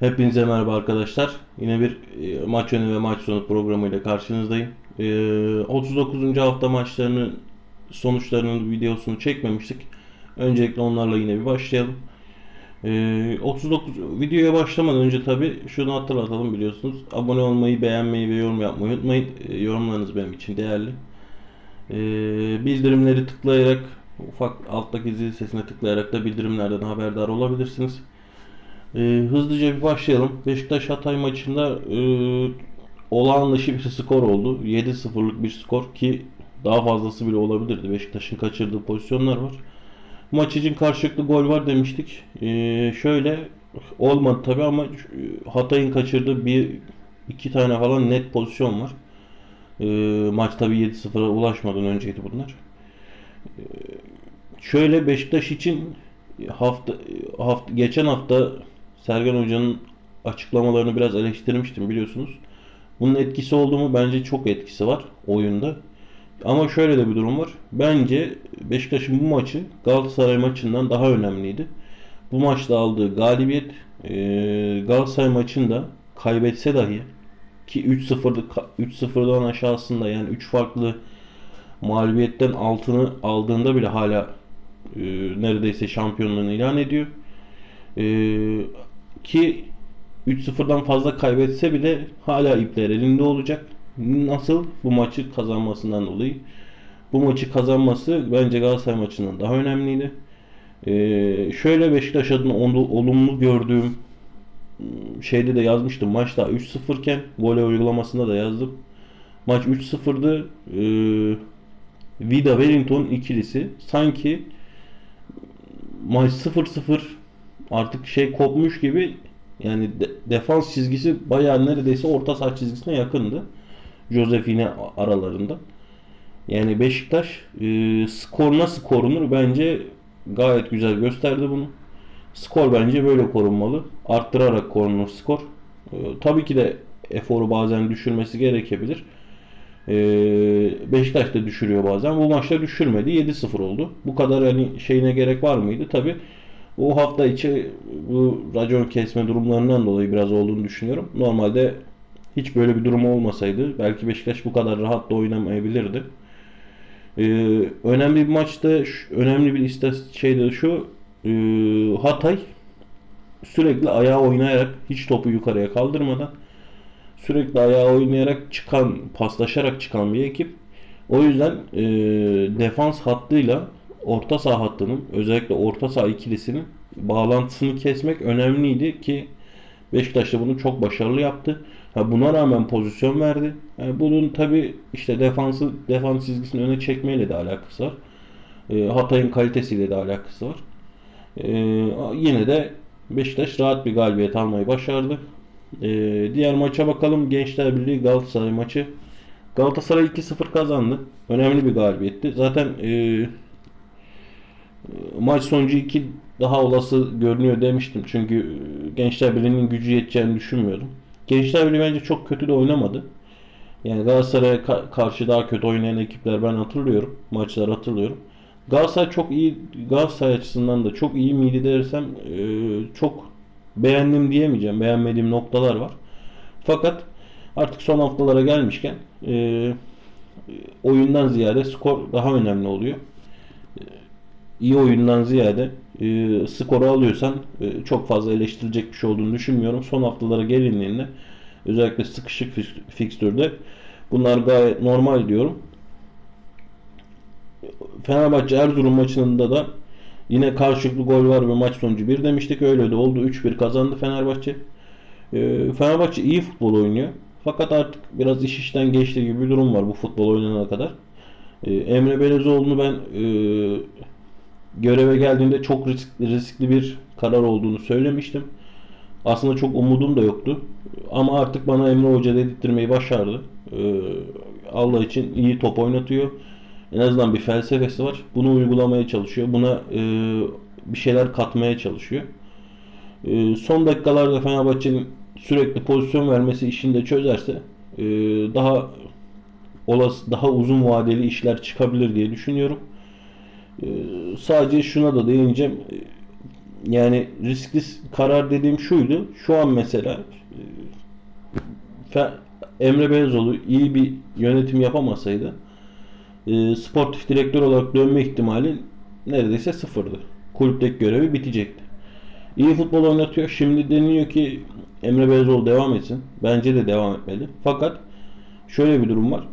Hepinize merhaba arkadaşlar. Yine bir e, maç önü ve maç sonu programıyla karşınızdayım. E, 39. hafta maçlarının sonuçlarının videosunu çekmemiştik. Öncelikle onlarla yine bir başlayalım. E, 39 videoya başlamadan önce tabi şunu hatırlatalım biliyorsunuz. Abone olmayı, beğenmeyi ve yorum yapmayı unutmayın. E, yorumlarınız benim için değerli. E, bildirimleri tıklayarak ufak alttaki zil sesine tıklayarak da bildirimlerden haberdar olabilirsiniz. Ee, hızlıca bir başlayalım. Beşiktaş Hatay maçında e, olağan dışı bir skor oldu. 7-0'lık bir skor ki daha fazlası bile olabilirdi. Beşiktaş'ın kaçırdığı pozisyonlar var. Maç için karşılıklı gol var demiştik. Ee, şöyle olmadı tabi ama e, Hatay'ın kaçırdığı bir iki tane falan net pozisyon var. Ee, maç tabi 7-0'a ulaşmadan önceydi bunlar. Ee, şöyle Beşiktaş için hafta hafta geçen hafta Sergen Hoca'nın açıklamalarını biraz eleştirmiştim biliyorsunuz. Bunun etkisi oldu mu? Bence çok etkisi var oyunda. Ama şöyle de bir durum var. Bence Beşiktaş'ın bu maçı Galatasaray maçından daha önemliydi. Bu maçta aldığı galibiyet e, Galatasaray maçında kaybetse dahi ki 3-0'dı 3-0'dan aşağısında yani 3 farklı mağlubiyetten altını aldığında bile hala e, neredeyse şampiyonluğunu ilan ediyor. E, ki 3-0'dan fazla kaybetse bile hala ipler elinde olacak. Nasıl? Bu maçı kazanmasından dolayı. Bu maçı kazanması bence Galatasaray maçından daha önemliydi. Ee, şöyle Beşiktaş adına olumlu gördüğüm şeyde de yazmıştım. Maçta 3-0 iken voley uygulamasında da yazdım. Maç 3-0'dı. Ee, Vida Wellington ikilisi sanki maç 0-0 artık şey kopmuş gibi yani de, defans çizgisi bayağı neredeyse orta saha çizgisine yakındı. Josefine aralarında. Yani Beşiktaş e, skor nasıl korunur bence gayet güzel gösterdi bunu. Skor bence böyle korunmalı. Arttırarak korunur skor. E, tabii ki de eforu bazen düşürmesi gerekebilir. E, Beşiktaş da düşürüyor bazen. Bu maçta düşürmedi. 7-0 oldu. Bu kadar hani şeyine gerek var mıydı? Tabii bu hafta içi bu racon kesme durumlarından dolayı biraz olduğunu düşünüyorum. Normalde hiç böyle bir durum olmasaydı belki Beşiktaş bu kadar rahat da oynamayabilirdi. Ee, önemli bir maçta önemli bir şey de şu e, Hatay sürekli ayağa oynayarak hiç topu yukarıya kaldırmadan sürekli ayağa oynayarak çıkan paslaşarak çıkan bir ekip. O yüzden e, defans hattıyla orta saha hattının özellikle orta saha ikilisinin bağlantısını kesmek önemliydi ki Beşiktaş da bunu çok başarılı yaptı. Ha buna rağmen pozisyon verdi. Yani bunun tabi işte defansı defans çizgisini öne çekmeyle de alakası var. E, Hatay'ın kalitesiyle de alakası var. E, yine de Beşiktaş rahat bir galibiyet almayı başardı. E, diğer maça bakalım. Gençler Birliği Galatasaray maçı. Galatasaray 2-0 kazandı. Önemli bir galibiyetti. Zaten e, maç sonucu 2 daha olası görünüyor demiştim. Çünkü e, Gençler Birliği'nin gücü yeteceğini düşünmüyordum. Gençler Birliği bence çok kötü de oynamadı. Yani Galatasaray'a ka- karşı daha kötü oynayan ekipler ben hatırlıyorum. Maçlar hatırlıyorum. Galatasaray çok iyi Galatasaray açısından da çok iyi miydi dersem e, çok beğendim diyemeyeceğim. Beğenmediğim noktalar var. Fakat artık son haftalara gelmişken e, oyundan ziyade skor daha önemli oluyor. İyi oyundan ziyade e, skoru alıyorsan e, çok fazla eleştirilecek bir şey olduğunu düşünmüyorum. Son haftalara gelindiğinde özellikle sıkışık fikstürde bunlar gayet normal diyorum. Fenerbahçe Erzurum maçında da yine karşılıklı gol var ve maç sonucu 1 demiştik. Öyle de oldu. 3-1 kazandı Fenerbahçe. E, Fenerbahçe iyi futbol oynuyor. Fakat artık biraz iş işten geçtiği gibi bir durum var bu futbol oynanana kadar. E, Emre Belezoğlu'nu ben e, göreve geldiğinde çok riskli, riskli bir karar olduğunu söylemiştim. Aslında çok umudum da yoktu. Ama artık bana Emre Hoca dedirtmeyi başardı. Ee, Allah için iyi top oynatıyor. En azından bir felsefesi var. Bunu uygulamaya çalışıyor. Buna e, bir şeyler katmaya çalışıyor. E, son dakikalarda Fenerbahçe'nin sürekli pozisyon vermesi işini de çözerse e, daha olası daha uzun vadeli işler çıkabilir diye düşünüyorum. Ee, sadece şuna da değineceğim. yani riskli karar dediğim şuydu. Şu an mesela e, Emre Belezoğlu iyi bir yönetim yapamasaydı e, sportif direktör olarak dönme ihtimali neredeyse sıfırdı. Kulüpteki görevi bitecekti. İyi futbol oynatıyor. Şimdi deniliyor ki Emre Belezoğlu devam etsin. Bence de devam etmeli. Fakat şöyle bir durum var.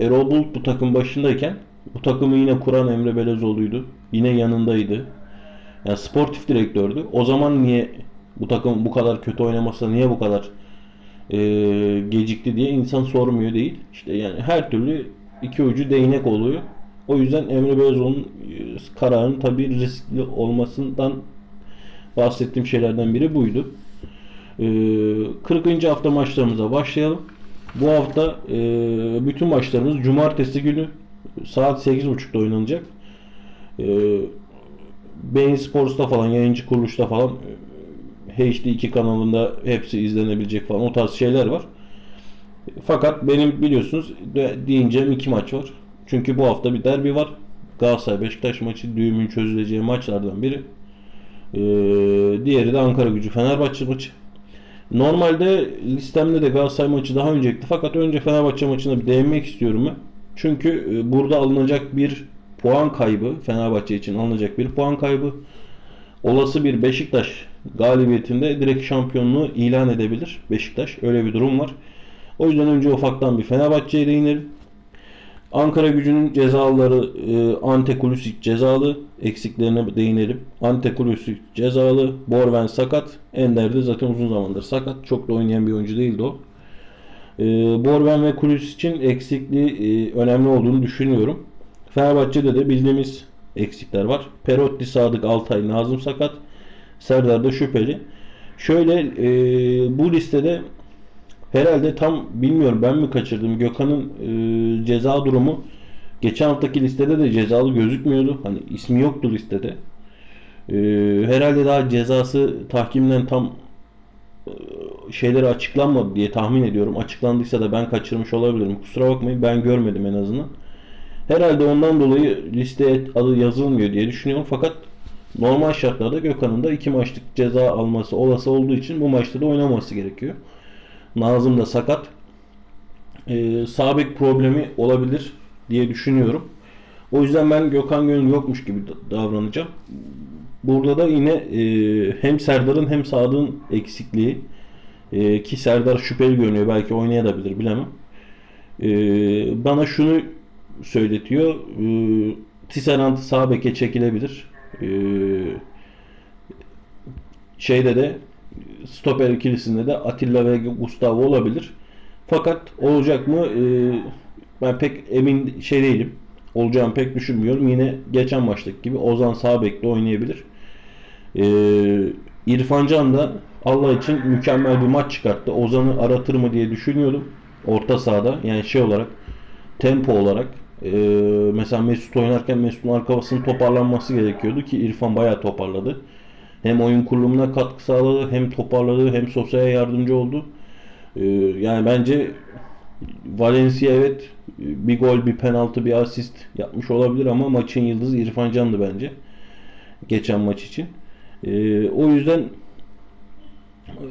Erol Bulut bu takım başındayken bu takımı yine kuran Emre Belezoğlu'ydu. Yine yanındaydı. Yani sportif direktördü. O zaman niye bu takım bu kadar kötü oynaması niye bu kadar e, gecikti diye insan sormuyor değil. İşte yani her türlü iki ucu değnek oluyor. O yüzden Emre Belezoğlu'nun e, kararının tabii riskli olmasından bahsettiğim şeylerden biri buydu. E, 40. hafta maçlarımıza başlayalım. Bu hafta e, bütün maçlarımız cumartesi günü saat 8.30'da oynanacak. E, Bein Sports'ta falan yayıncı kuruluşta falan e, HD2 kanalında hepsi izlenebilecek falan o tarz şeyler var. Fakat benim biliyorsunuz diyeceğim iki maç var. Çünkü bu hafta bir derbi var. Galatasaray Beşiktaş maçı düğümün çözüleceği maçlardan biri. Ee, diğeri de Ankara Gücü Fenerbahçe maçı. Normalde listemde de Galatasaray maçı daha öncekti. Fakat önce Fenerbahçe maçına bir değinmek istiyorum ben. Çünkü e, burada alınacak bir puan kaybı, Fenerbahçe için alınacak bir puan kaybı olası bir Beşiktaş galibiyetinde direkt şampiyonluğu ilan edebilir Beşiktaş. Öyle bir durum var. O yüzden önce ufaktan bir Fenerbahçe'ye değinelim. Ankara gücünün cezaları e, Ante Kulisic cezalı. Eksiklerine değinelim. Ante Kulisic cezalı. Borven sakat. Ender de zaten uzun zamandır sakat. Çok da oynayan bir oyuncu değildi o. E, Borven ve Kulisic'in eksikliği e, önemli olduğunu düşünüyorum. Fenerbahçe'de de bildiğimiz eksikler var. Perotti, Sadık, Altay, Nazım sakat. Serdar da şüpheli. Şöyle e, bu listede herhalde tam bilmiyorum ben mi kaçırdım. Gökhan'ın e, ceza durumu geçen haftaki listede de cezalı gözükmüyordu. Hani ismi yoktu listede. E, herhalde daha cezası tahkimden tam e, şeyleri açıklanmadı diye tahmin ediyorum. Açıklandıysa da ben kaçırmış olabilirim. Kusura bakmayın ben görmedim en azından. Herhalde ondan dolayı listeye adı yazılmıyor diye düşünüyorum. Fakat normal şartlarda Gökhan'ın da iki maçlık ceza alması olası olduğu için bu maçta da oynaması gerekiyor. Nazım da sakat. Ee, sabit problemi olabilir diye düşünüyorum. O yüzden ben Gökhan Gönül yokmuş gibi davranacağım. Burada da yine e, hem Serdar'ın hem Sadık'ın eksikliği e, ki Serdar şüpheli görünüyor. Belki oynayabilir bilemem. E, bana şunu söyletiyor. E, Tisserand sağ beke çekilebilir. E, şeyde de stoper ikilisinde de Atilla ve Gustavo olabilir. Fakat olacak mı e, ben pek emin şey değilim. Olacağını pek düşünmüyorum. Yine geçen maçtaki gibi Ozan sağ bekle oynayabilir. E, İrfan Can da Allah için mükemmel bir maç çıkarttı. Ozan'ı aratır mı diye düşünüyordum. Orta sahada yani şey olarak tempo olarak e, mesela Mesut oynarken Mesut'un arkasının toparlanması gerekiyordu ki İrfan bayağı toparladı. Hem oyun kurulumuna katkı sağladı, hem toparladı, hem sosyal yardımcı oldu. Ee, yani bence Valencia evet bir gol, bir penaltı, bir asist yapmış olabilir ama maçın yıldızı İrfan Can'dı bence. Geçen maç için. Ee, o yüzden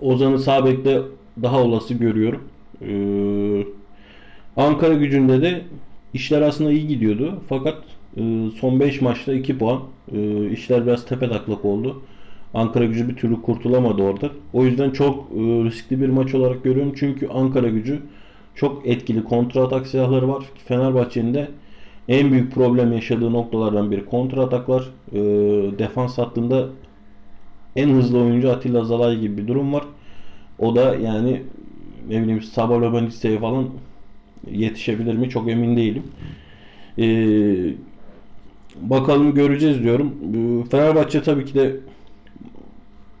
Ozan'ı sağ daha olası görüyorum. Ee, Ankara gücünde de işler aslında iyi gidiyordu. Fakat e, son 5 maçta 2 puan. E, işler biraz tepe taklak oldu. Ankara gücü bir türlü kurtulamadı orada. O yüzden çok e, riskli bir maç olarak görüyorum. Çünkü Ankara gücü çok etkili kontra atak silahları var. Fenerbahçe'nin de en büyük problem yaşadığı noktalardan biri kontra ataklar. E, defans hattında en hızlı oyuncu Atilla Zalay gibi bir durum var. O da yani ne bileyim Sabalobanista'ya falan yetişebilir mi çok emin değilim. Ee, bakalım göreceğiz diyorum. Fenerbahçe tabii ki de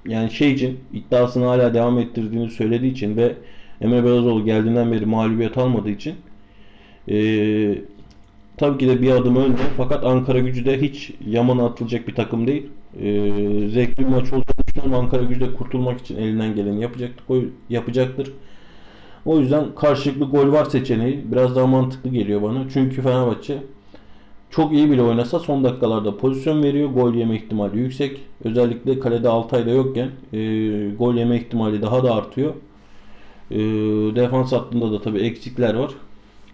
yani şey için iddiasını hala devam ettirdiğini söylediği için ve Emre Belezoğlu geldiğinden beri mağlubiyet almadığı için ee, tabii ki de bir adım önde. Fakat Ankara gücü de hiç yamana atılacak bir takım değil. Ee, zevkli bir maç olduğunu düşünüyorum. Ankara gücü de kurtulmak için elinden geleni yapacaktır. yapacaktır. O yüzden karşılıklı gol var seçeneği biraz daha mantıklı geliyor bana. Çünkü Fenerbahçe çok iyi bile oynasa son dakikalarda pozisyon veriyor. Gol yeme ihtimali yüksek. Özellikle kalede Altay'da yokken e, gol yeme ihtimali daha da artıyor. E, defans hattında da tabii eksikler var.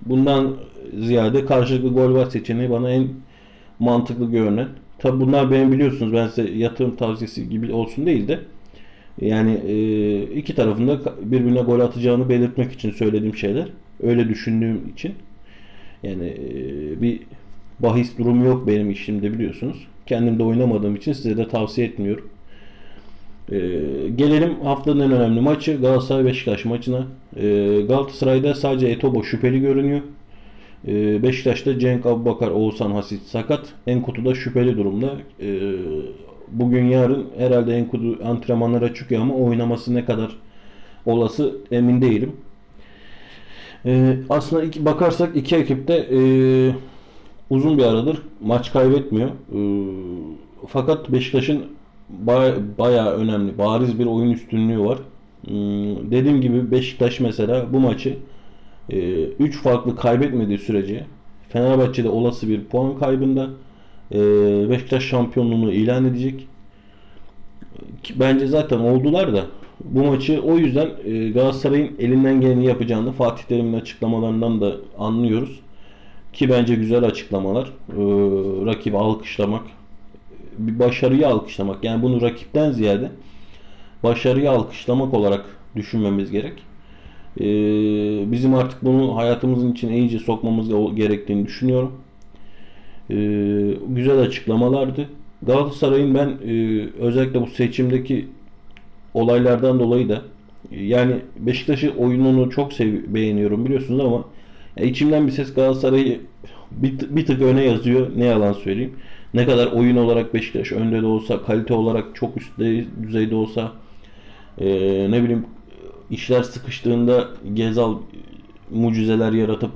Bundan ziyade karşılıklı gol var seçeneği bana en mantıklı görünen. Tabi bunlar benim biliyorsunuz ben size yatırım tavsiyesi gibi olsun değil de yani e, iki tarafında birbirine gol atacağını belirtmek için söylediğim şeyler. Öyle düşündüğüm için. Yani e, bir bahis durumu yok benim işimde biliyorsunuz. Kendim de oynamadığım için size de tavsiye etmiyorum. E, gelelim haftanın en önemli maçı Galatasaray Beşiktaş maçına. Galatasaray'da sadece Etobo şüpheli görünüyor. E, Beşiktaş'ta Cenk Abubakar, Oğuzhan Hasit sakat. Enkutu da şüpheli durumda. E, bugün yarın herhalde Enkudu antrenmanlara çıkıyor ama oynaması ne kadar olası emin değilim. E, aslında iki, bakarsak iki ekip de e, uzun bir aradır maç kaybetmiyor. Fakat Beşiktaş'ın baya, bayağı önemli, bariz bir oyun üstünlüğü var. E, dediğim gibi Beşiktaş mesela bu maçı 3 e, farklı kaybetmediği sürece Fenerbahçe'de olası bir puan kaybında e, Beşiktaş şampiyonluğunu ilan edecek. Bence zaten oldular da bu maçı o yüzden e, Galatasaray'ın elinden geleni yapacağını Fatih Terim'in açıklamalarından da anlıyoruz. Ki bence güzel açıklamalar. Rakibi alkışlamak, bir başarıyı alkışlamak. Yani bunu rakipten ziyade başarıyı alkışlamak olarak düşünmemiz gerek. E, bizim artık bunu hayatımızın içine iyice sokmamız gerektiğini düşünüyorum. E, güzel açıklamalardı. Galatasaray'ın ben e, özellikle bu seçimdeki olaylardan dolayı da yani Beşiktaş'ı oyununu çok sev beğeniyorum biliyorsunuz ama ya içimden bir ses Galatasaray'ı bir, bir tık öne yazıyor. Ne yalan söyleyeyim. Ne kadar oyun olarak Beşiktaş önde de olsa, kalite olarak çok üst düzeyde olsa e, ne bileyim işler sıkıştığında Gezal mucizeler yaratıp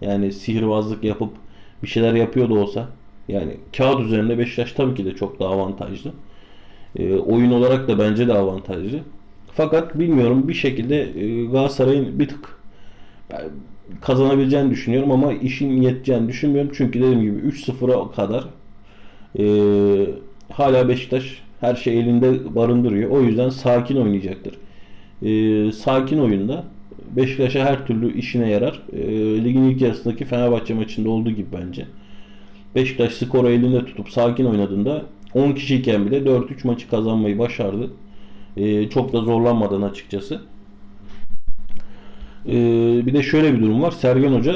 yani sihirbazlık yapıp bir şeyler yapıyor da olsa yani kağıt üzerinde Beşiktaş tabii ki de çok daha avantajlı. E, oyun olarak da bence de avantajlı. Fakat bilmiyorum bir şekilde e, Galatasaray'ın bir tık kazanabileceğini düşünüyorum ama işin yeteceğini düşünmüyorum. Çünkü dediğim gibi 3-0'a kadar e, hala Beşiktaş her şey elinde barındırıyor. O yüzden sakin oynayacaktır. E, sakin oyunda Beşiktaş'a her türlü işine yarar. E, ligin ilk yarısındaki Fenerbahçe maçında olduğu gibi bence. Beşiktaş skoru elinde tutup sakin oynadığında 10 kişiyken bile 4-3 maçı kazanmayı başardı. E, çok da zorlanmadan açıkçası. E, bir de şöyle bir durum var. Sergen Hoca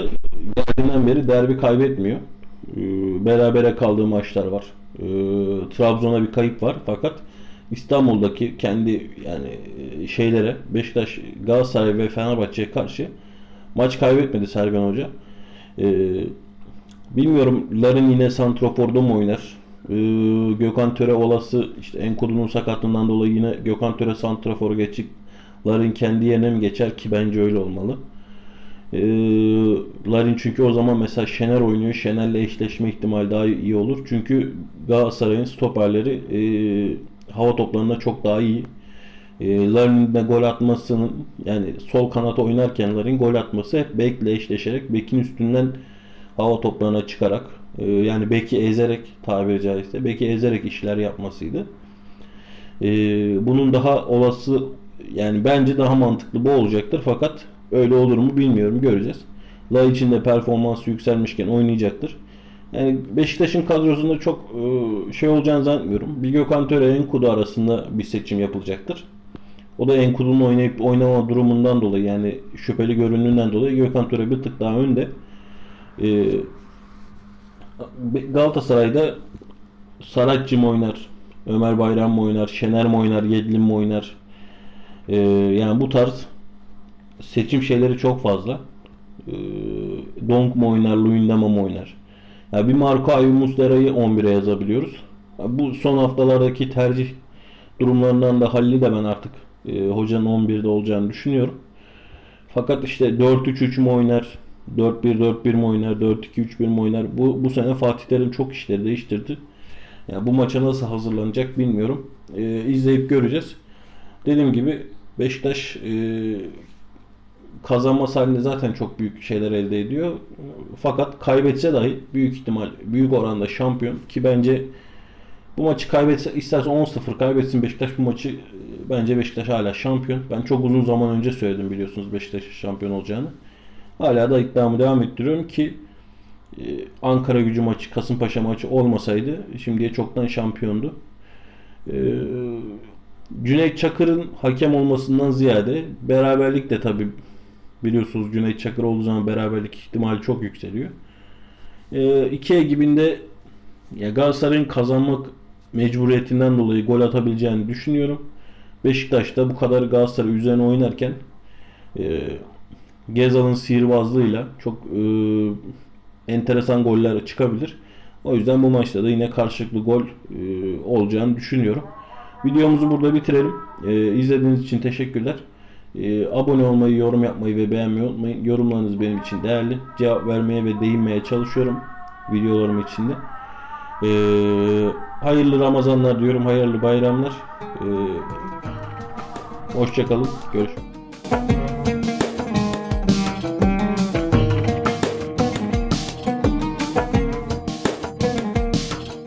geldiğinden beri derbi kaybetmiyor. E, berabere kaldığı maçlar var. E, Trabzon'a bir kayıp var. Fakat İstanbul'daki kendi yani e, şeylere Beşiktaş, Galatasaray ve Fenerbahçe'ye karşı maç kaybetmedi Sergen Hoca. E, bilmiyorum Larin yine Santrofor'da mı oynar? Ee, Gökhan Töre olası işte Enkudu'nun sakatlığından dolayı yine Gökhan Töre santrafor geçip Larin kendi yerine mi geçer ki bence öyle olmalı. Ee, Larin çünkü o zaman mesela Şener oynuyor. Şener'le eşleşme ihtimali daha iyi olur. Çünkü Galatasaray'ın stoperleri e, hava toplarında çok daha iyi. E, Larin'in de gol atmasının yani sol kanat oynarken Larin gol atması hep bekle eşleşerek bekin üstünden hava toplarına çıkarak ee, yani belki ezerek tabiri caizse belki ezerek işler yapmasıydı. Ee, bunun daha olası yani bence daha mantıklı bu olacaktır fakat öyle olur mu bilmiyorum göreceğiz. La için de performansı yükselmişken oynayacaktır. Yani Beşiktaş'ın kadrosunda çok e, şey olacağını zannetmiyorum. Bir Gökhan Töre Enkudu arasında bir seçim yapılacaktır. O da Enkudu'nun oynayıp oynama durumundan dolayı yani şüpheli görünümünden dolayı Gökhan Töre bir tık daha önde. Ee, Galatasaray'da Saratçı mı oynar? Ömer Bayram mı oynar? Şener mi oynar? Yedlin mi oynar? Ee, yani bu tarz seçim şeyleri çok fazla. Donk mu oynar? Luyendama mı oynar? Bir Marco Ayu Muslera'yı 11'e yazabiliyoruz. Bu son haftalardaki tercih durumlarından da Halil'i de ben artık e, hocanın 11'de olacağını düşünüyorum. Fakat işte 4-3-3 mü oynar? 4-1-4-1 mi oynar, 4-2-3-1 mi oynar? Bu, bu sene Fatih Terim çok işleri değiştirdi. Yani bu maça nasıl hazırlanacak bilmiyorum. Ee, izleyip göreceğiz. Dediğim gibi Beşiktaş e, kazanması halinde zaten çok büyük şeyler elde ediyor. Fakat kaybetse dahi büyük ihtimal, büyük oranda şampiyon ki bence bu maçı kaybetse isterse 10-0 kaybetsin Beşiktaş bu maçı e, bence Beşiktaş hala şampiyon. Ben çok uzun zaman önce söyledim biliyorsunuz Beşiktaş'ın şampiyon olacağını. Hala da iddiamı devam ettiriyorum ki e, Ankara gücü maçı, Kasımpaşa maçı olmasaydı şimdiye çoktan şampiyondu. E, Cüneyt Çakır'ın hakem olmasından ziyade beraberlik de tabi biliyorsunuz Cüneyt Çakır olduğu zaman beraberlik ihtimali çok yükseliyor. E, iki ekibinde ya Galatasaray'ın kazanmak mecburiyetinden dolayı gol atabileceğini düşünüyorum. Beşiktaş da bu kadar Galatasaray üzerine oynarken e, Gezal'ın sihirbazlığıyla çok e, enteresan goller çıkabilir. O yüzden bu maçta da yine karşılıklı gol e, olacağını düşünüyorum. Videomuzu burada bitirelim. E, izlediğiniz için teşekkürler. E, abone olmayı, yorum yapmayı ve beğenmeyi unutmayın. Yorumlarınız benim için değerli. Cevap vermeye ve değinmeye çalışıyorum videolarım içinde. E, hayırlı Ramazanlar diyorum, hayırlı bayramlar. E, hoşçakalın, görüşürüz.